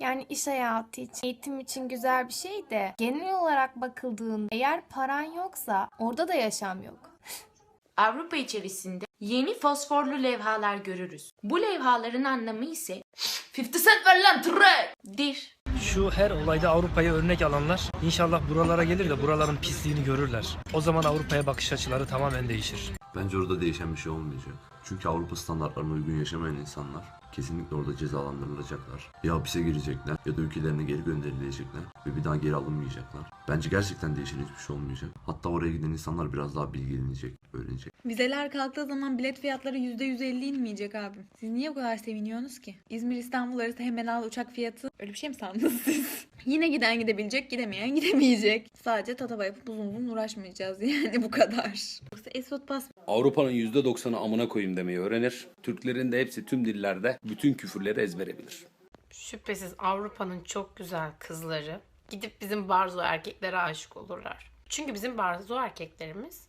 Yani iş hayatı için, eğitim için güzel bir şey de genel olarak bakıldığında eğer paran yoksa orada da yaşam yok. Avrupa içerisinde yeni fosforlu levhalar görürüz. Bu levhaların anlamı ise 50 cent ver lan dir. Şu her olayda Avrupa'yı örnek alanlar inşallah buralara gelir de buraların pisliğini görürler. O zaman Avrupa'ya bakış açıları tamamen değişir. Bence orada değişen bir şey olmayacak. Çünkü Avrupa standartlarına uygun yaşamayan insanlar kesinlikle orada cezalandırılacaklar. Ya hapise girecekler ya da ülkelerine geri gönderilecekler ve bir daha geri alınmayacaklar. Bence gerçekten değişen hiçbir şey olmayacak. Hatta oraya giden insanlar biraz daha bilgilenecek, öğrenecek. Vizeler kalktığı zaman bilet fiyatları %150 inmeyecek abi. Siz niye bu kadar seviniyorsunuz ki? İzmir İstanbul arası hemen al uçak fiyatı. Öyle bir şey mi sandınız siz? Yine giden gidebilecek, gidemeyen gidemeyecek. Sadece tatava yapıp uzun uzun uğraşmayacağız yani bu kadar. Yoksa Esot Pas Avrupa'nın %90'ı amına koyayım demeyi öğrenir. Türklerin de hepsi tüm dillerde bütün küfürleri ezbere bilir. Şüphesiz Avrupa'nın çok güzel kızları gidip bizim barzo erkeklere aşık olurlar. Çünkü bizim barzo erkeklerimiz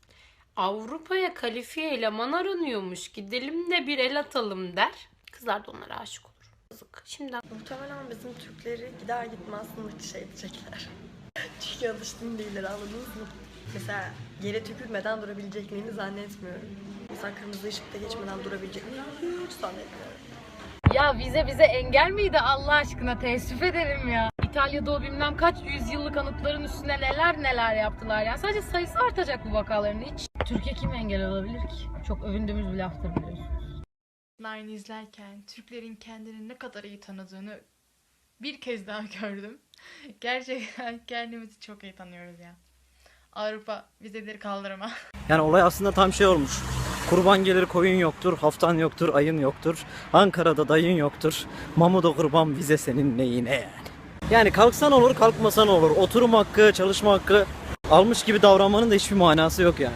Avrupa'ya kalifiye eleman aranıyormuş. Gidelim de bir el atalım der. Kızlar da onlara aşık olur. Yazık. Şimdiden Muhtemelen bizim Türkleri gider gitmez sınıfçı şey edecekler. Çünkü alışkın değiller anladınız mı? Mesela yere tükürmeden durabileceklerini zannetmiyorum. Mesela kırmızı ışıkta geçmeden durabileceklerini hiç zannetmiyorum. Ya vize bize engel miydi Allah aşkına teessüf ederim ya. İtalya'da o bilmem kaç yüzyıllık anıtların üstüne neler neler yaptılar ya. Sadece sayısı artacak bu vakaların hiç. Türkiye kim engel olabilir ki? Çok övündüğümüz bir laftır biliyorsun. Nine izlerken Türklerin kendini ne kadar iyi tanıdığını bir kez daha gördüm. Gerçekten kendimizi çok iyi tanıyoruz ya. Avrupa vizeleri kaldırma. Yani olay aslında tam şey olmuş. Kurban gelir koyun yoktur, haftan yoktur, ayın yoktur. Ankara'da dayın yoktur. Mamuda kurban vize senin neyine yani. Yani kalksan olur, kalkmasan olur. Oturum hakkı, çalışma hakkı almış gibi davranmanın da hiçbir manası yok yani.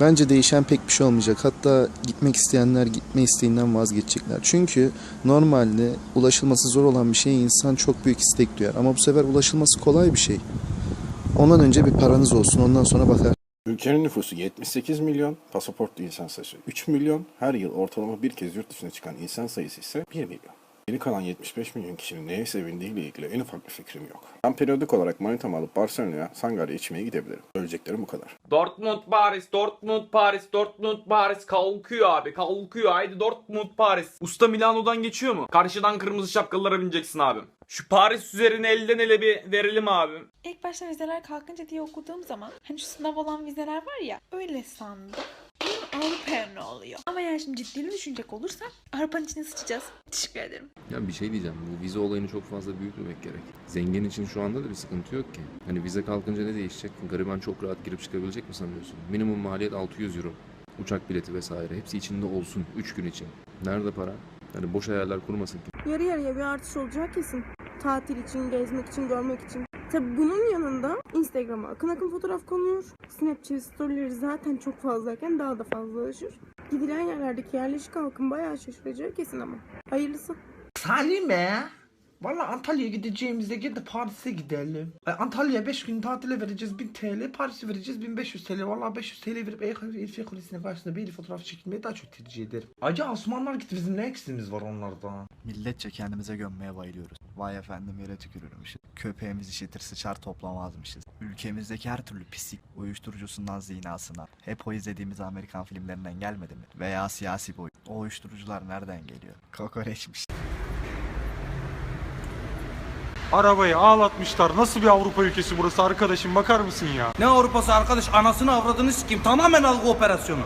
Bence değişen pek bir şey olmayacak. Hatta gitmek isteyenler gitme isteğinden vazgeçecekler. Çünkü normalde ulaşılması zor olan bir şeye insan çok büyük istek duyar. Ama bu sefer ulaşılması kolay bir şey. Ondan önce bir paranız olsun ondan sonra bakar. Ülkenin nüfusu 78 milyon, pasaportlu insan sayısı 3 milyon, her yıl ortalama bir kez yurt dışına çıkan insan sayısı ise 1 milyon. Geri kalan 75 milyon kişinin neye sevindiğiyle ilgili en ufak bir fikrim yok. Ben periyodik olarak manitamı alıp Barcelona'ya Sangarya içmeye gidebilirim. Söyleyeceklerim bu kadar. Dortmund Paris, Dortmund Paris, Dortmund Paris kalkıyor abi kalkıyor. Haydi Dortmund Paris. Usta Milano'dan geçiyor mu? Karşıdan kırmızı şapkalılara bineceksin abim. Şu Paris üzerine elden ele bir verelim abim. İlk başta vizeler kalkınca diye okuduğum zaman hani şu sınav olan vizeler var ya öyle sandım. Avrupa'ya ne oluyor? Ama yani şimdi ciddi düşünecek olursak Avrupa'nın içine sıçacağız. Teşekkür ederim. Ya bir şey diyeceğim. Bu vize olayını çok fazla büyütmemek gerek. Zengin için şu anda da bir sıkıntı yok ki. Hani vize kalkınca ne değişecek? Gariban çok rahat girip çıkabilecek mi sanıyorsun? Minimum maliyet 600 euro. Uçak bileti vesaire. Hepsi içinde olsun 3 gün için. Nerede para? Hani boş hayaller kurmasın ki. Yarı yarıya bir artış olacak kesin. Tatil için, gezmek için, görmek için. Tabi bunun yanında Instagram'a akın akın fotoğraf konuyor. Snapchat storyleri zaten çok fazlayken daha da fazlalaşır. Gidilen yerlerdeki yerleşik halkın bayağı şaşıracağı kesin ama. Hayırlısı. Salime. Valla Antalya'ya gideceğimizde gel de Paris'e gidelim. E, Antalya'ya 5 gün tatile vereceğiz 1000 TL. Paris'e vereceğiz 1500 TL. Valla 500 TL verip Eyfel Kulesi'nin karşısında bir fotoğraf çekilmeyi daha çok tercih ederim. Acı Osmanlılar gitti bizim ne eksiğimiz var onlardan. Milletçe kendimize gömmeye bayılıyoruz. Vay efendim yere tükürürmüşüz. Köpeğimiz işitir sıçar toplamazmışız. Ülkemizdeki her türlü pislik uyuşturucusundan zinasına. Hep o izlediğimiz Amerikan filmlerinden gelmedi mi? Veya siyasi boy. O uyuşturucular nereden geliyor? Kokoreçmiş. Arabayı ağlatmışlar. Nasıl bir Avrupa ülkesi burası arkadaşım bakar mısın ya? Ne Avrupa'sı arkadaş anasını avradını sikeyim tamamen algı operasyonu.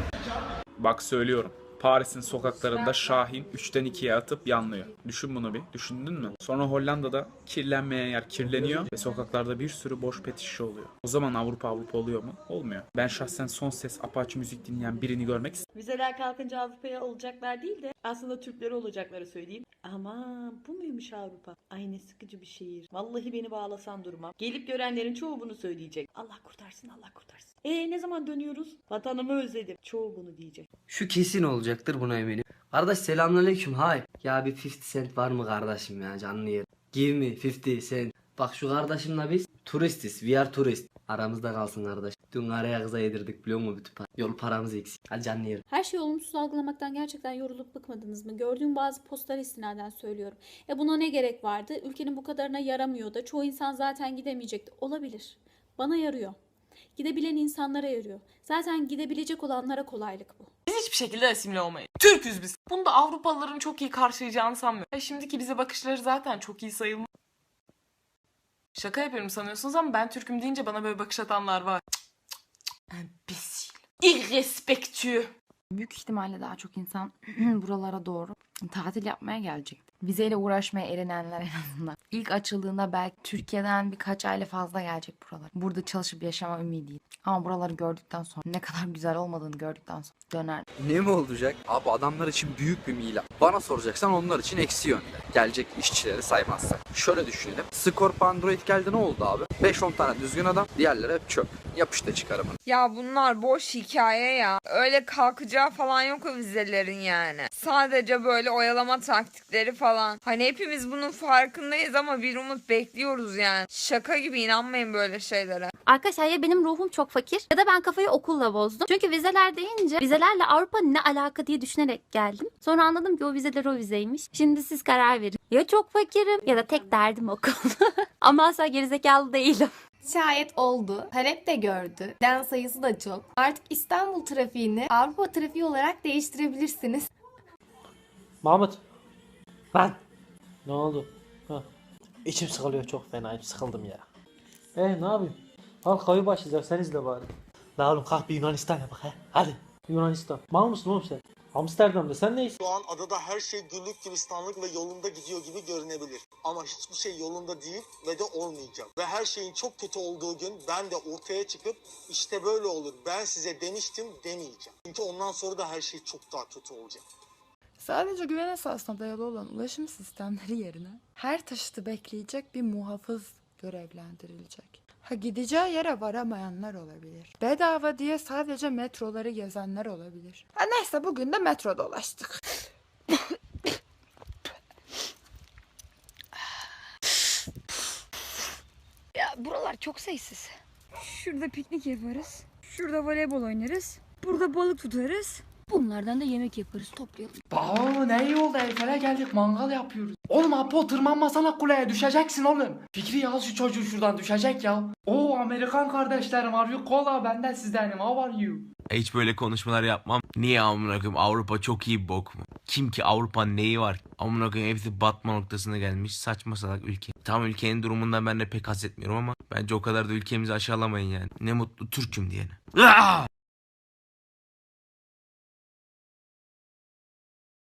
Bak söylüyorum. Paris'in sokaklarında Şahin 3'ten 2'ye atıp yanlıyor. Düşün bunu bir. Düşündün mü? Sonra Hollanda'da kirlenmeyen yer kirleniyor ve sokaklarda bir sürü boş pet şişe oluyor. O zaman Avrupa Avrupa oluyor mu? Olmuyor. Ben şahsen son ses Apache müzik dinleyen birini görmek istedim. Vizeler kalkınca Avrupa'ya olacaklar değil de aslında Türkleri olacakları söyleyeyim. Aman bu muymuş Avrupa? Ay ne sıkıcı bir şehir. Vallahi beni bağlasan durmam. Gelip görenlerin çoğu bunu söyleyecek. Allah kurtarsın Allah kurtarsın. E ne zaman dönüyoruz? Vatanımı özledim. Çoğu bunu diyecek. Şu kesin olacaktır buna eminim. Kardeş selamünaleyküm hay. Ya bir 50 cent var mı kardeşim ya canlı yer. Give me 50 cent. Bak şu kardeşimle biz Turistiz, we are turist. Aramızda kalsın kardeş. Dün araya kıza yedirdik biliyor musun bütün para? Yol paramız eksik. Hadi canlı yerim. Her şeyi olumsuz algılamaktan gerçekten yorulup bıkmadınız mı? Gördüğüm bazı postlara istinaden söylüyorum. E buna ne gerek vardı? Ülkenin bu kadarına yaramıyor da çoğu insan zaten gidemeyecekti. Olabilir. Bana yarıyor. Gidebilen insanlara yarıyor. Zaten gidebilecek olanlara kolaylık bu. Biz hiçbir şekilde asimile olmayız. Türküz biz. Bunu da Avrupalıların çok iyi karşılayacağını sanmıyorum. E şimdiki bize bakışları zaten çok iyi sayılmaz. Şaka yapıyorum sanıyorsunuz ama ben Türk'üm deyince bana böyle bakış atanlar var. Imbécile. Irrespektüeux. Büyük ihtimalle daha çok insan buralara doğru tatil yapmaya gelecek. Vizeyle uğraşmaya erinenler en azından. İlk açıldığında belki Türkiye'den birkaç aile fazla gelecek buralara. Burada çalışıp yaşama ümidiyle. Ama buraları gördükten sonra ne kadar güzel olmadığını gördükten sonra döner. Ne mi olacak? Abi adamlar için büyük bir milat. Bana soracaksan onlar için eksi yönde. Gelecek işçileri saymazsak. Şöyle düşünelim. Scorp Android geldi ne oldu abi? 5-10 tane düzgün adam, diğerleri hep çöp. Yap işte çıkarımını. Ya bunlar boş hikaye ya. Öyle kalkacağı falan yok o vizelerin yani. Sadece böyle oyalama taktikleri falan. Hani hepimiz bunun farkındayız ama bir umut bekliyoruz yani. Şaka gibi inanmayın böyle şeylere. Arkadaşlar ya benim ruhum çok fakir ya da ben kafayı okulla bozdum. Çünkü vizeler deyince vizelerle Avrupa ne alaka diye düşünerek geldim. Sonra anladım ki o vizeler o vizeymiş. Şimdi siz karar verin. Ya çok fakirim ya da tek derdim okul. Ama asla gerizekalı değilim. Şayet oldu. Talep de gördü. Den sayısı da çok. Artık İstanbul trafiğini Avrupa trafiği olarak değiştirebilirsiniz. Mahmut. Lan. Ne oldu? Ha. İçim sıkılıyor çok fena. İçim sıkıldım ya. E ne yapayım? Al kayı başlayacak sen izle bari. La oğlum kalk bir Yunanistan yap he. Hadi. Yunanistan. Mal mısın oğlum sen? Amsterdam'da sen neysin? Şu an adada her şey güllük gülistanlık ve yolunda gidiyor gibi görünebilir. Ama hiçbir şey yolunda değil ve de olmayacak. Ve her şeyin çok kötü olduğu gün ben de ortaya çıkıp işte böyle olur ben size demiştim demeyeceğim. Çünkü ondan sonra da her şey çok daha kötü olacak. Sadece güven esasına dayalı olan ulaşım sistemleri yerine her taşıtı bekleyecek bir muhafız görevlendirilecek. Ha gideceği yere varamayanlar olabilir. Bedava diye sadece metroları gezenler olabilir. Ha neyse bugün de metro dolaştık. Ya buralar çok sayısız. Şurada piknik yaparız. Şurada voleybol oynarız. Burada balık tutarız. Bunlardan da yemek yaparız toplayalım. Aa ne iyi oldu Eyfel'e geldik mangal yapıyoruz. Oğlum Apo tırmanmasana kuleye düşeceksin oğlum. Fikri al şu çocuğu şuradan düşecek ya. Oo Amerikan kardeşlerim are you cola ben de sizdenim how are you? Hiç böyle konuşmalar yapmam. Niye amına koyayım Avrupa çok iyi bok mu? Kim ki Avrupa neyi var? Amına koyayım hepsi batma noktasına gelmiş saçma salak ülke. Tam ülkenin durumundan ben de pek haz etmiyorum ama bence o kadar da ülkemizi aşağılamayın yani. Ne mutlu Türk'üm diyene. Ah!